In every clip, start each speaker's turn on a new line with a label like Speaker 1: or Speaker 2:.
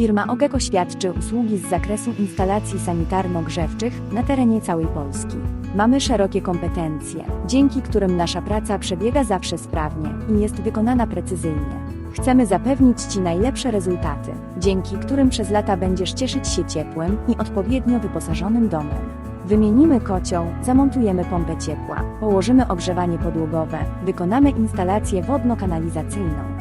Speaker 1: Firma Ogeko świadczy usługi z zakresu instalacji sanitarno-grzewczych na terenie całej Polski. Mamy szerokie kompetencje, dzięki którym nasza praca przebiega zawsze sprawnie i jest wykonana precyzyjnie. Chcemy zapewnić Ci najlepsze rezultaty, dzięki którym przez lata będziesz cieszyć się ciepłym i odpowiednio wyposażonym domem. Wymienimy kocioł, zamontujemy pompę ciepła, położymy ogrzewanie podłogowe, wykonamy instalację wodno-kanalizacyjną.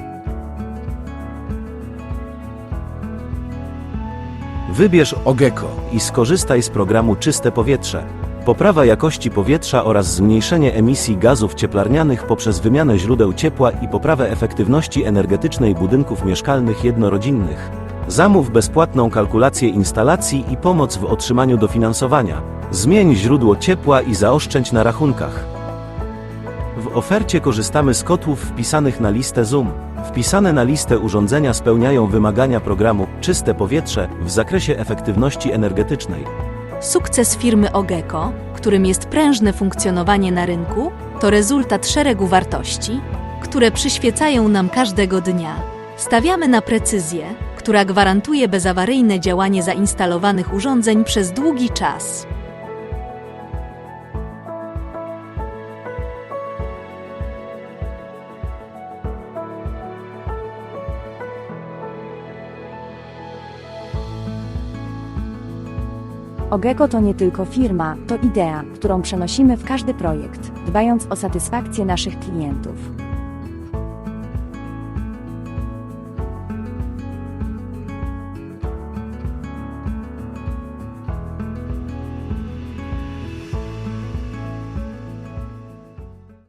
Speaker 2: Wybierz Ogeko i skorzystaj z programu Czyste Powietrze. Poprawa jakości powietrza oraz zmniejszenie emisji gazów cieplarnianych poprzez wymianę źródeł ciepła i poprawę efektywności energetycznej budynków mieszkalnych jednorodzinnych. Zamów bezpłatną kalkulację instalacji i pomoc w otrzymaniu dofinansowania. Zmień źródło ciepła i zaoszczędź na rachunkach. W ofercie korzystamy z kotłów wpisanych na listę Zoom. Wpisane na listę urządzenia spełniają wymagania programu Czyste Powietrze w zakresie efektywności energetycznej.
Speaker 3: Sukces firmy Ogeko, którym jest prężne funkcjonowanie na rynku, to rezultat szeregu wartości, które przyświecają nam każdego dnia. Stawiamy na precyzję, która gwarantuje bezawaryjne działanie zainstalowanych urządzeń przez długi czas.
Speaker 1: Ogeko to nie tylko firma, to idea, którą przenosimy w każdy projekt, dbając o satysfakcję naszych klientów.